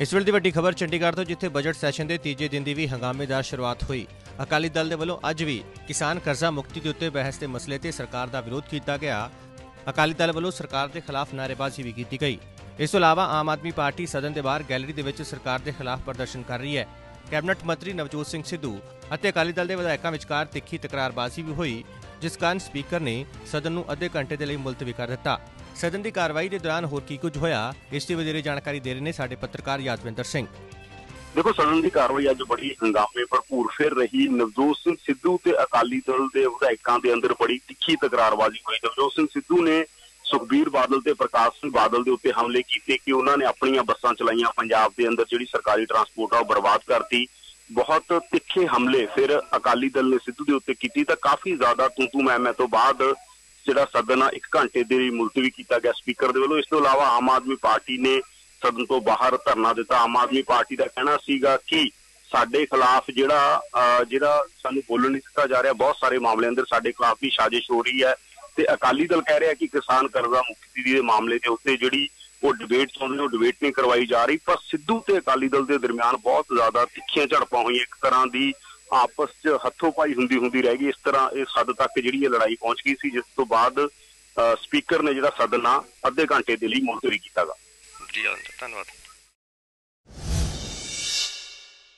ਇਸ ਵੇਲੇ ਦੀ ਵੱਡੀ ਖਬਰ ਚੰਡੀਗੜ੍ਹ ਤੋਂ, ਜਿੱਥੇ ਬਜਟ ਸੈਸ਼ਨ ਦੇ ਤੀਜੇ ਦਿਨ ਦੀ ਵੀ ਹੰਗਾਮੇਦਾਰ ਸ਼ੁਰੂਆਤ ਹੋਈ। ਅਕਾਲੀ ਦਲ ਦੇ ਵੱਲੋਂ ਅੱਜ ਵੀ ਕਿਸਾਨ ਕਰਜ਼ਾ ਮੁਕਤੀ ਦੇ ਉੱਤੇ ਬਹਿਸ ਦੇ ਮਸਲੇ ਤੇ ਸਰਕਾਰ ਦਾ ਵਿਰੋਧ ਕੀਤਾ ਗਿਆ। ਅਕਾਲੀ ਦਲ ਵੱਲੋਂ ਸਰਕਾਰ ਦੇ ਖਿਲਾਫ ਨਾਅਰੇਬਾਜ਼ੀ ਵੀ ਕੀਤੀ ਗਈ। ਇਸ ਤੋਂ ਇਲਾਵਾ ਆਮ ਆਦਮੀ ਪਾਰਟੀ ਸਦਨ ਦੇ ਬਾਹਰ ਗੈਲਰੀ ਦੇ ਵਿੱਚ ਸਰਕਾਰ ਦੇ ਖਿਲਾਫ ਪ੍ਰਦਰਸ਼ਨ ਕਰ ਰਹੀ ਹੈ। ਕੈਬਨਿਟ ਮੰਤਰੀ ਨਵਜੋਤ ਸਿੰਘ ਸਿੱਧੂ ਅਤੇ ਅਕਾਲੀ ਦਲ ਦੇ ਵਿਧਾਇਕਾਂ ਵਿਚਕਾਰ ਤਿੱਖੀ ਤਕਰਾਰਬਾਜ਼ੀ ਵੀ ਹੋਈ। ਜਿਸ ਕਾਰਨ ਸਪੀਕਰ ਨੇ ਸਦਨ ਨੂੰ ਅੱਧੇ ਘੰਟੇ ਦੇ ਲਈ ਮੁਲਤਵੀ ਕਰ ਦਿੱਤਾ। ਸਦਨ ਦੀ ਕਾਰਵਾਈ ਦੇ ਦੌਰਾਨ ਹੋਰ ਕੀ ਕੁਝ ਹੋਇਆ, ਇਸ ਦੀ ਵਧੇਰੇ ਜਾਣਕਾਰੀ ਦੇ ਰਹੇ ਨੇ ਸਾਡੇ ਪੱਤਰਕਾਰ ਯਾਦਵਿੰਦਰ ਸਿੰਘ। ਦੇਖੋ, ਸਦਨ ਦੀ ਕਾਰਵਾਈ ਅੱਜ ਬੜੀ ਹੰਗਾਮੇ ਭਰਪੂਰ ਫਿਰ ਰਹੀ। ਨਵਜੋਤ ਸਿੰਘ ਸਿੱਧੂ ਤੇ ਅਕਾਲੀ ਦਲ ਦੇ ਵਿਧਾਇਕਾਂ ਦੇ ਅੰਦਰ ਬੜੀ ਤਿੱਖੀ ਤਕਰਾਰਬਾਜ਼ੀ ਹੋਈ। ਨਵਜੋਤ ਸਿੰਘ ਸਿੱਧੂ ਨੇ ਸੁਖਬੀਰ ਬਾਦਲ ਤੇ ਪ੍ਰਕਾਸ਼ ਸਿੰਘ ਬਾਦਲ ਦੇ ਉੱਤੇ ਹਮਲੇ ਕੀਤੇ ਕਿ ਉਹਨਾਂ ਨੇ ਆਪਣੀਆਂ ਬੱਸਾਂ ਚਲਾਈਆਂ। ਪੰਜਾਬ ਦੇ ਅੰਦਰ ਜਿਹੜੀ ਸਰਕਾਰੀ ਟਰਾਂਸਪੋਰਟ ਆ, ਉਹ ਬਰਬਾਦ ਕਰਤੀ। ਬਹੁਤ ਤਿੱਖੇ ਹਮਲੇ ਫਿਰ ਅਕਾਲੀ ਦਲ ਨੇ ਸਿੱਧੂ ਦੇ ਉੱਤੇ ਕੀਤੀ ਤਾਂ ਕਾਫੀ ਜ਼ਿਆਦਾ ਤੂੰ ਤੂੰ ਮੈਂ ਮੈਂ ਤੋਂ ਬਾਅਦ ਜਿਹੜਾ ਸਦਨ ਆ 1 ਘੰਟੇ ਦੇ ਲਈ ਮੁਲਤਵੀ ਕੀਤਾ ਗਿਆ ਸਪੀਕਰ ਦੇ ਵੱਲੋਂ। ਇਸ ਤੋਂ ਇਲਾਵਾ ਆਮ ਆਦਮੀ ਪਾਰਟੀ ਨੇ ਸਦਨ ਤੋਂ ਬਾਹਰ ਧਰਨਾ ਦਿੱਤਾ। ਆਮ ਆਦਮੀ ਪਾਰਟੀ ਦਾ ਕਹਿਣਾ ਸੀਗਾ ਕਿ ਸਾਡੇ ਖਿਲਾਫ ਜਿਹੜਾ ਅਹ, ਜਿਹੜਾ ਸਾਨੂੰ ਬੋਲਣ ਨਹੀਂ ਦਿੱਤਾ ਜਾ ਰਿਹਾ ਬਹੁਤ ਸਾਰੇ ਮਾਮਲੇ ਅੰਦਰ ਸਾਡੇ ਖਿਲਾਫ ਵੀ ਸਾਜ਼ਿਸ਼ ਹੋ ਰਹੀ ਹੈ। ਤੇ ਅਕਾਲੀ ਦਲ ਕਹਿ ਰਿਹਾ ਕਿ ਕਿਸਾਨ ਕਰਜ਼ਾ ਮੁਕਤੀ ਦੇ ਮਾਮਲੇ ਦੇ ਉੱਤੇ ਜਿਹੜੀ ਉਹ ਡਿਬੇਟ ਚਾਹੁੰਦੇ ਨੇ ਉਹ ਡਿਬੇਟ ਨਹੀਂ ਕਰਵਾਈ ਜਾ ਰਹੀ ਪਰ ਸਿੱਧੂ ਤੇ ਅਕਾਲੀ ਦਲ ਦੇ ਦਰਮਿਆਨ ਬਹੁਤ ਜ਼ਿਆਦਾ ਤਿੱਖੀਆਂ ਝੜਪਾਂ ਹੋਈਆਂ ਇੱਕ ਤਰ੍ਹਾਂ ਦੀ ਆਪਸ 'ਚ ਹੱਥੋਂ ਪਾਈ ਹੁੰਦੀ ਹੁੰਦੀ ਰਹਿ ਗਈ ਇਸ ਤਰ੍ਹਾਂ ਇਸ ਹੱਦ ਤੱਕ ਜਿਹੜੀ ਇਹ ਲੜਾਈ ਪਹੁੰਚ ਗਈ ਸੀ ਜਿਸ ਤੋਂ ਬਾਅਦ ਅਹ, ਸਪੀਕਰ ਨੇ ਜਿਹੜਾ ਸਦਨ ਆ ਅੱਧੇ ਘੰਟੇ ਦੇ ਲਈ ਮੁਲਤਵੀ ਕੀਤਾਗਾ ਜੀ ਧੰਨਵਾਦ।